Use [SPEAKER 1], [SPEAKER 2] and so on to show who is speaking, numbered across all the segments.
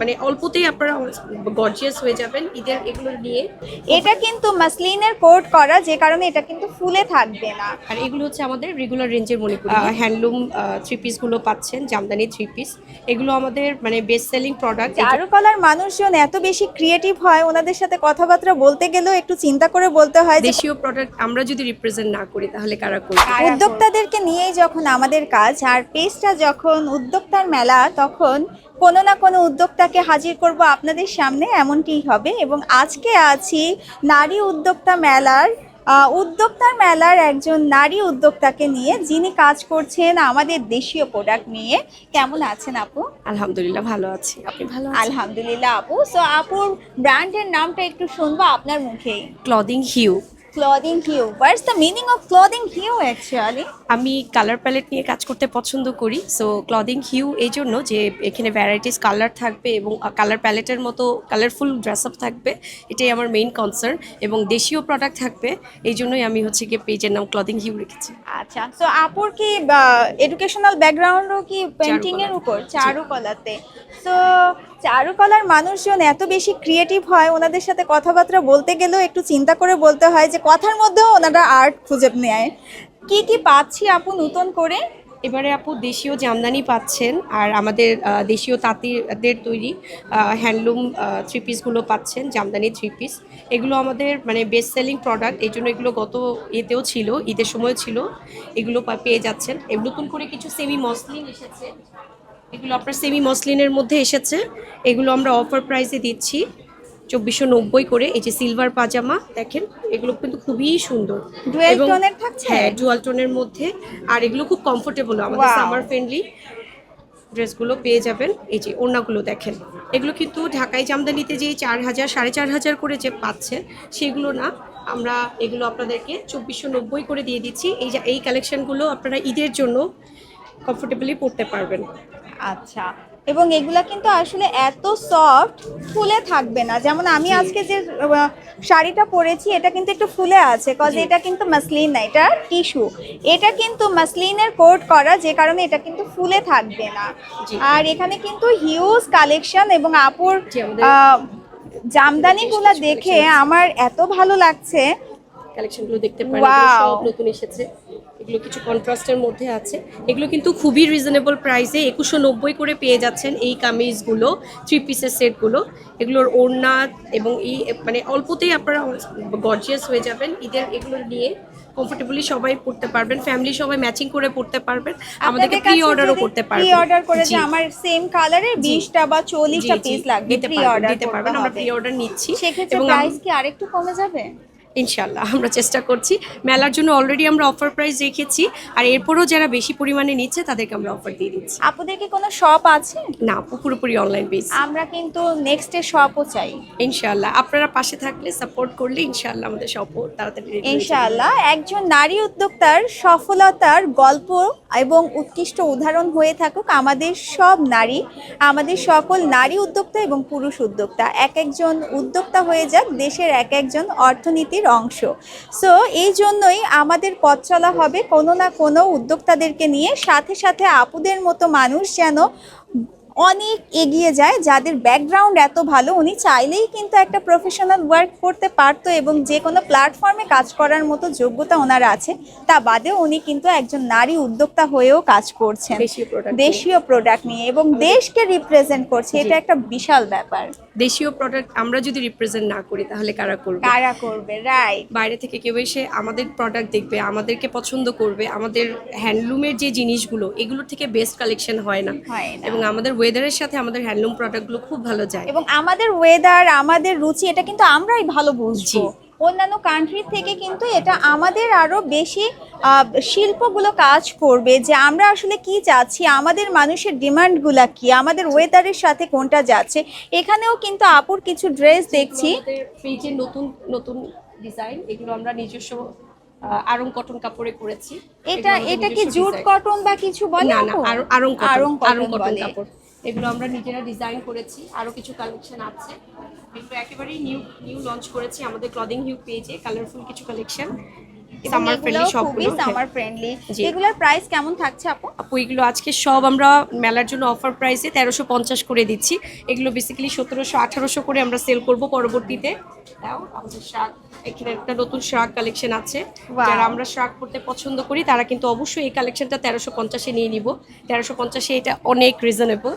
[SPEAKER 1] মানে অল্পতেই আপনারা গর্জিয়াস হয়ে যাবেন ঈদের এগুলো নিয়ে।
[SPEAKER 2] এটা কিন্তু মাসলিনের কোট করা যে কারণে এটা কিন্তু ফুলে থাকবে না।
[SPEAKER 1] আর এগুলো হচ্ছে আমাদের রেগুলার রেঞ্জের মণিপুরি। হ্যান্ডলুম থ্রি পিসগুলো পাচ্ছেন জামদানি থ্রি পিস এগুলো আমাদের মানে বেস্ট সেলিং প্রোডাক্ট
[SPEAKER 2] চারুকলার মানুষজন এত বেশি ক্রিয়েটিভ হয় ওনাদের সাথে কথাবার্তা বলতে গেলেও একটু চিন্তা করে বলতে হয়
[SPEAKER 1] দেশীয় প্রোডাক্ট আমরা যদি রিপ্রেজেন্ট না করি তাহলে কারা করবে?
[SPEAKER 2] উদ্যোক্তাদেরকে নিয়েই যখন আমাদের কাজ আর পেজটা যখন উদ্যোক্তার মেলা তখন কোনো না কোনো উদ্যোক্তাকে হাজির করব আপনাদের সামনে এমনটিই হবে। এবং আজকে আছি নারী উদ্যোক্তা মেলার উদ্যোক্তার মেলার একজন নারী উদ্যোক্তাকে নিয়ে যিনি কাজ করছেন আমাদের দেশীয় প্রোডাক্ট নিয়ে। কেমন আছেন আপু?
[SPEAKER 1] আলহামদুলিল্লাহ ভালো আছি। আপনি ভালো
[SPEAKER 2] আলহামদুলিল্লাহ আপু। সো আপুর ব্র্যান্ডের নামটা একটু শুনব আপনার মুখেই।
[SPEAKER 1] Clothing hue
[SPEAKER 2] clothing hue what's the meaning of clothing hue actually
[SPEAKER 1] আমি কালার প্যালেট নিয়ে কাজ করতে পছন্দ করি সো ক্লদিং হিউ এই জন্য যে এখানে ভ্যারাইটিস কালার থাকবে এবং কালার প্যালেটের মতো কালারফুল ড্রেস আপ থাকবে এটাই আমার মেইন কনসার্ন এবং দেশীয় প্রোডাক্ট থাকবে এই জন্যই আমি হচ্ছে গিয়ে পেজের নাম ক্লদিং হিউ রেখেছি।
[SPEAKER 2] আচ্ছা তো আপুর কি এডুকেশনাল ব্যাকগ্রাউন্ডও কি পেন্টিং এর উপর? চারুকলাতে। তো চারুকলার মানুষজন এত বেশি ক্রিয়েটিভ হয় ওনাদের সাথে কথাবার্তা বলতে গেলেও একটু চিন্তা করে বলতে হয় যে কথার মধ্যেও ওনারা আর্ট খুঁজে নেয়। কি কি পাচ্ছি আপু নতুন করে?
[SPEAKER 1] এবারে আপু দেশীয় জামদানি পাচ্ছেন আর আমাদের দেশীয় তাঁতিদের তৈরি হ্যান্ডলুম থ্রি পিসগুলো পাচ্ছেন, জামদানি থ্রি পিস এগুলো আমাদের মানে বেস্ট সেলিং প্রোডাক্ট এই জন্য এগুলো গত ইয়েতেও ছিল, ঈদের সময় ছিল, এগুলো পেয়ে যাচ্ছেন। নতুন করে কিছু সেমি মসলিন এসেছে। এগুলো আপনার সেমি মসলিনের মধ্যে এসেছে। এগুলো আমরা অফার প্রাইসে দিচ্ছি। চব্বিশশো নব্বই করে এই যে সিলভার পাজামা দেখেন এগুলো কিন্তু খুবই সুন্দর।
[SPEAKER 2] ডুয়েল টোনের থাকছে?
[SPEAKER 1] হ্যাঁ ডুয়াল টোনের মধ্যে। আর এগুলো খুব কমফোর্টেবল আমাদের. সামার ফ্রেন্ডলি ড্রেসগুলো পেয়ে যাবেন। এই যে ওড়নাগুলো দেখেন এগুলো কিন্তু ঢাকাই জামদানিতে যে চার হাজার সাড়ে চার হাজার করে যে পাচ্ছে সেগুলো না আমরা এগুলো আপনাদেরকে চব্বিশশো নব্বই করে দিয়ে দিচ্ছি। এই যে এই কালেকশনগুলো আপনারা ঈদের জন্য কমফোর্টেবলি পরতে পারবেন।
[SPEAKER 2] আচ্ছা। এবং এগুলা কিন্তু আসলে এত সফট ফুলে থাকবে না। যেমন আমি আজকে যে শাড়িটা পরেছি এটা কিন্তু একটু ফুলে আছে কজ এটা কিন্তু মাসলিন না এটা টিস্যু এটা কিন্তু মাসলিনের কোট করা যে কারণে এটা কিন্তু ফুলে থাকবে না। আর এখানে কিন্তু হিউজ কালেকশন এবং আপুর জামদানিগুলা দেখে আমার এত ভালো লাগছে।
[SPEAKER 1] কালেকশনগুলো দেখতে পারেন সব নতুন এসেছে। এগুলো কিছু কন্ট্রাস্টের মধ্যে আছে। এগুলো কিন্তু খুবই রিজনেবল প্রাইসে একুশশো নব্বই করে পেয়ে যাচ্ছেন এই কামিজগুলো থ্রি পিসের সেটগুলো। এগুলোর ওড়না এবং এই মানে অল্পতেই আপনারা গর্জিয়াস হয়ে যাবেন। ঈদের এগুলো নিয়ে কমফোর্টেবলি সবাই পড়তে পারবেন ফ্যামিলি সবাই ম্যাচিং করে পড়তে পারবেন। আমাদেরকে প্রি অর্ডারও করতে পারবেন।
[SPEAKER 2] প্রি অর্ডার করে যে আমার সেম কালারের
[SPEAKER 1] জি।
[SPEAKER 2] 20টা বা 40টা
[SPEAKER 1] জি, জি,
[SPEAKER 2] পিস লাগবে প্রি অর্ডার
[SPEAKER 1] দিতে পারবেন। আমরা প্রি অর্ডার নিচ্ছি।
[SPEAKER 2] সেক্ষেত্রে
[SPEAKER 1] এবং
[SPEAKER 2] প্রাইস কি আরেকটু কমে যাবে?
[SPEAKER 1] ইনশাল্লাহ আমরা চেষ্টা করছি। মেলার জন্য অলরেডি আমরা অফার প্রাইস রেখেছি আর এরপরও যারা বেশি পরিমাণে নিচ্ছে তাদেরকে আমরা অফার দিয়ে দিচ্ছি।
[SPEAKER 2] আপনাদের কি কোনো শপ আছে?
[SPEAKER 1] না পুরোপুরি অনলাইন বেস
[SPEAKER 2] আমরা কিন্তু নেক্সট এ শপও চাই।
[SPEAKER 1] ইনশাল্লাহ আপনারা পাশে থাকলে সাপোর্ট করলে ইনশাল্লাহ আমাদের সপোর্ট তাড়াতাড়ি।
[SPEAKER 2] ইনশাআল্লাহ একজন নারী উদ্যোক্তার সফলতার গল্প এবং উৎকৃষ্ট উদাহরণ হয়ে থাকুক আমাদের সব নারী আমাদের সকল নারী উদ্যোক্তা এবং পুরুষ উদ্যোক্তা। এক একজন উদ্যোক্তা হয়ে যাক দেশের এক একজন অর্থনীতির অংশ। সো এই জন্যই আমাদের পথ চলা হবে কোনো না কোনো উদ্যোক্তাদেরকে নিয়ে, সাথে সাথে আপুদের মতো মানুষ যেন অনেক এগিয়ে যায় যাদের ব্যাকগ্রাউন্ড এত ভালো উনি চাইলেই কিন্তু একটা প্রফেশনাল ওয়ার্ক করতে পারতো এবং যে কোনো প্ল্যাটফর্মে কাজ করার মতো যোগ্যতা ওনার আছে তা বাদেও উনি কিন্তু একজন নারী উদ্যোক্তা হয়েও কাজ করছেন।
[SPEAKER 1] দেশীয় প্রোডাক্ট
[SPEAKER 2] নিয়ে। এবং দেশকে রিপ্রেজেন্ট করছে এটা একটা বিশাল ব্যাপার।
[SPEAKER 1] দেশীয় প্রোডাক্ট আমরা যদি রিপ্রেজেন্ট না করি তাহলে কারা করবে?
[SPEAKER 2] কারা করবে? রাইট
[SPEAKER 1] বাইরে থেকে কেউ এসে আমাদের প্রোডাক্ট দেখবে আমাদেরকে পছন্দ করবে আমাদের হ্যান্ডলুমের যে জিনিসগুলো এগুলোর থেকে বেস্ট কালেকশন হয় না।
[SPEAKER 2] হয় না।
[SPEAKER 1] এবং আমাদের ওয়েদারের সাথে আমাদের হ্যান্ডলুম প্রোডাক্টগুলো খুব ভালো যায়।
[SPEAKER 2] এবং আমাদের ওয়েদার আমাদের রুচি এটা কিন্তু আমরাই ভালো বুঝছি অন্যান্য কান্ট্রি থেকে কিন্তু এটা আমাদের আরও বেশি আহ, শিল্পগুলো কাজ করবে যে আমরা আসলে কি চাচ্ছি আমাদের মানুষের ডিমান্ডগুলা কি আমাদের ওয়েদারের সাথে কোনটা যাচ্ছে। এখানেও কিন্তু আপুর কিছু ড্রেস দেখছি।
[SPEAKER 1] পেজে নতুন নতুন ডিজাইন এগুলো আমরা নিজস্ব আরং কটন কাপড়ে করেছি
[SPEAKER 2] এটা এটা কি জুট কটন বা কিছু বলে
[SPEAKER 1] না না আরং আরং কটন কাপড়। এগুলো আমরা নিজেরা ডিজাইন করেছি আরও কিছু কালেকশন আছে। এগুলো একেবারেই নিউ নিউ লঞ্চ করেছি আমাদের ক্লদিং হিউ পেজে কালারফুল কিছু কালেকশন সামার ফ্রেন্ডলি সবগুলো হ্যাঁ।
[SPEAKER 2] সামার ফ্রেন্ডলি এগুলোর প্রাইস কেমন থাকছে আপু?
[SPEAKER 1] আপু এগুলো আজকে সব আমরা মেলার জন্য অফার প্রাইসে তেরোশো পঞ্চাশ করে দিচ্ছি। এগুলো বেসিক্যালি সতেরোশো আঠারোশো করে আমরা সেল করব পরবর্তীতে। দাও, আমাদের শাক এখানে একটা নতুন শাক কালেকশন আছে. যারা আমরা শাক পড়তে পছন্দ করি তারা কিন্তু অবশ্যই এই কালেকশনটা তেরোশো পঞ্চাশে নিয়ে নিব। তেরোশো পঞ্চাশে এটা অনেক রিজনেবল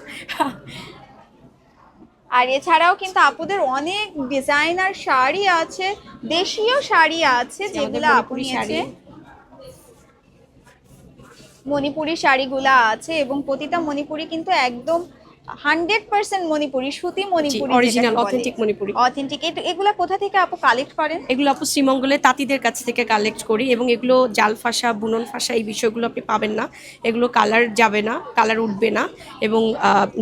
[SPEAKER 2] আর এছাড়াও কিন্তু আপুদের অনেক ডিজাইনার শাড়ি আছে দেশীয় শাড়ি আছে যেগুলো আপু নিয়েছে। মণিপুরি শাড়িগুলা আছে এবং প্রতিটা মণিপুরি কিন্তু একদম হান্ড্রেড পার্সেন্ট মণিপুরি সুতি Manipuri
[SPEAKER 1] original authentic Manipuri.
[SPEAKER 2] Authentic এগুলা কোথা থেকে আপু কালেক্ট করেন?
[SPEAKER 1] এগুলো আপু শ্রীমঙ্গলের তাঁতিদের কাছ থেকে কালেক্ট করি এবং এগুলো জাল ফাঁসা বুনন ফাঁসা এই বিষয়গুলো আপনি পাবেন না। এগুলো কালার যাবে না কালার উঠবে না এবং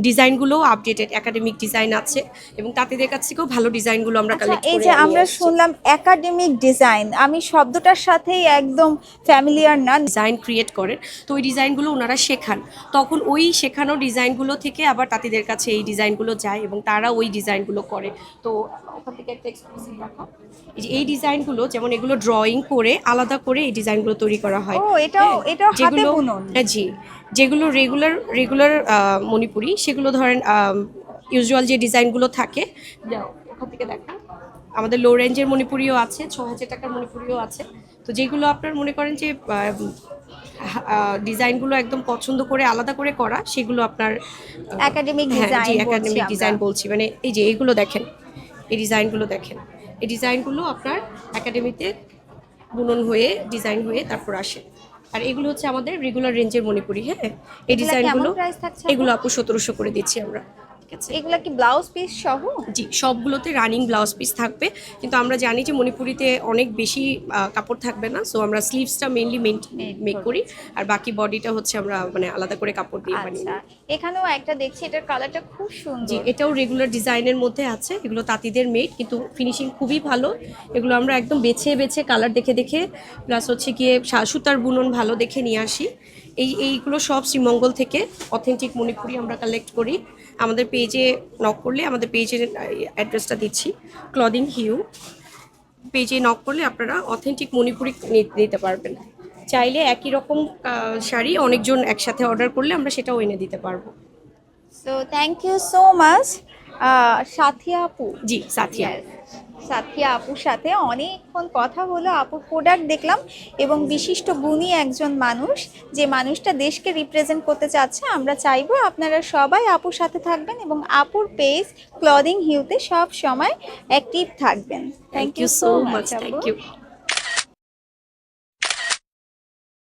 [SPEAKER 1] ডিজাইনগুলোও আপডেটেড একাডেমিক ডিজাইন আছে এবং তাঁতিদের কাছ থেকেও ভালো ডিজাইনগুলো আমরা
[SPEAKER 2] আচ্ছা
[SPEAKER 1] কালেক্ট
[SPEAKER 2] এই যে আমরা শুনলাম একাডেমিক ডিজাইন আমি শব্দটার সাথেই একদম ফ্যামিলিয়ার না।
[SPEAKER 1] ডিজাইন ক্রিয়েট করেন। তো ওই ডিজাইনগুলো ওনারা শেখান। তখন ওই শেখানো ডিজাইনগুলো থেকে আবার তাঁতিদের কাছে এই ডিজাইনগুলো যায় এবং তারা ওই ডিজাইনগুলো করে। তো ওখান থেকে একটা এক্সক্লুসিভ দেখো এই ডিজাইনগুলো যেমন এগুলো ড্রয়িং করে আলাদা করে এই ডিজাইনগুলো তৈরি করা হয়।
[SPEAKER 2] ও এটাও
[SPEAKER 1] হ্যাঁ,
[SPEAKER 2] এটাও হাতে
[SPEAKER 1] যেগুলো
[SPEAKER 2] বুনন?
[SPEAKER 1] হ্যাঁ, জি। যেগুলো রেগুলার রেগুলার মণিপুরি সেগুলো ধরেন ইউজুয়াল যে ডিজাইনগুলো থাকে। ওখান থেকে দেখা। আমাদের লো রেঞ্জের মণিপুরিও আছে ছ হাজার টাকার মণিপুরিও আছে। তো যেগুলো আপনার মনে করেন যে ডিজাইনগুলো একদম পছন্দ করে আলাদা করে করা সেগুলো আপনার
[SPEAKER 2] একাডেমিক ডিজাইন
[SPEAKER 1] একাডেমিক ডিজাইন বলছি মানে এই যে এইগুলো দেখেন এই ডিজাইনগুলো দেখেন। এই ডিজাইনগুলো আপনার একাডেমিতে বুনন হয়ে ডিজাইন হয়ে তারপর আসে। আর এগুলো হচ্ছে আমাদের রেগুলার রেঞ্জের মণিপুরি হ্যাঁ? এই ডিজাইনগুলো? এগুলো আপু সতেরোশো করে দিচ্ছি আমরা। ঠিক আছে
[SPEAKER 2] এগুলা কি ব্লাউজ পিস সহ?
[SPEAKER 1] জি সবগুলোতে রানিং ব্লাউজ পিস থাকবে। কিন্তু আমরা জানি যে মণিপুরিতে অনেক বেশি কাপড় থাকবে না। সো আমরা স্লিভসটা মেইনলি মেক করি। আর বাকি বডিটা হচ্ছে আমরা মানে আলাদা করে কাপড় দিয়ে বানিয়ে
[SPEAKER 2] আচ্ছা। এখানেও একটা দেখছি এটার কালারটা খুব
[SPEAKER 1] জি
[SPEAKER 2] সুন্দর
[SPEAKER 1] এটাও রেগুলার ডিজাইনের মধ্যে আছে। এগুলো তাঁতিদের মেড কিন্তু ফিনিশিং খুবই ভালো। এগুলো আমরা একদম বেছে বেছে কালার দেখে দেখে প্লাস হচ্ছে গিয়ে সুতার বুনন ভালো দেখে নিয়ে আসি। এই এইগুলো সব শ্রীমঙ্গল থেকে অথেন্টিক মণিপুরি আমরা কালেক্ট করি। আমাদের পেজে নক করলে আমাদের পেজের অ্যাড্রেসটা দিচ্ছি। ক্লদিং হিউ পেজে নক করলে আপনারা অথেন্টিক মণিপুরি নিতে পারবেন। চাইলে একই রকম শাড়ি অনেকজন একসাথে অর্ডার করলে আমরা সেটাও এনে দিতে পারব।
[SPEAKER 2] So thank you so much Sathia আপু।
[SPEAKER 1] জি সাথিয়া।
[SPEAKER 2] সাথিয়া আপুর সাথে অনেকক্ষণ কথা হলো আপুর প্রোডাক্ট দেখলাম এবং বিশিষ্ট গুণী একজন মানুষ। যে মানুষটা দেশকে রিপ্রেজেন্ট করতে চাচ্ছে আমরা চাইব আপনারা সবাই আপুর সাথে থাকবেন এবং আপুর পেজ ক্লদিং হিউতে সব সময় অ্যাক্টিভ থাকবেন।
[SPEAKER 1] Thank you so much thank you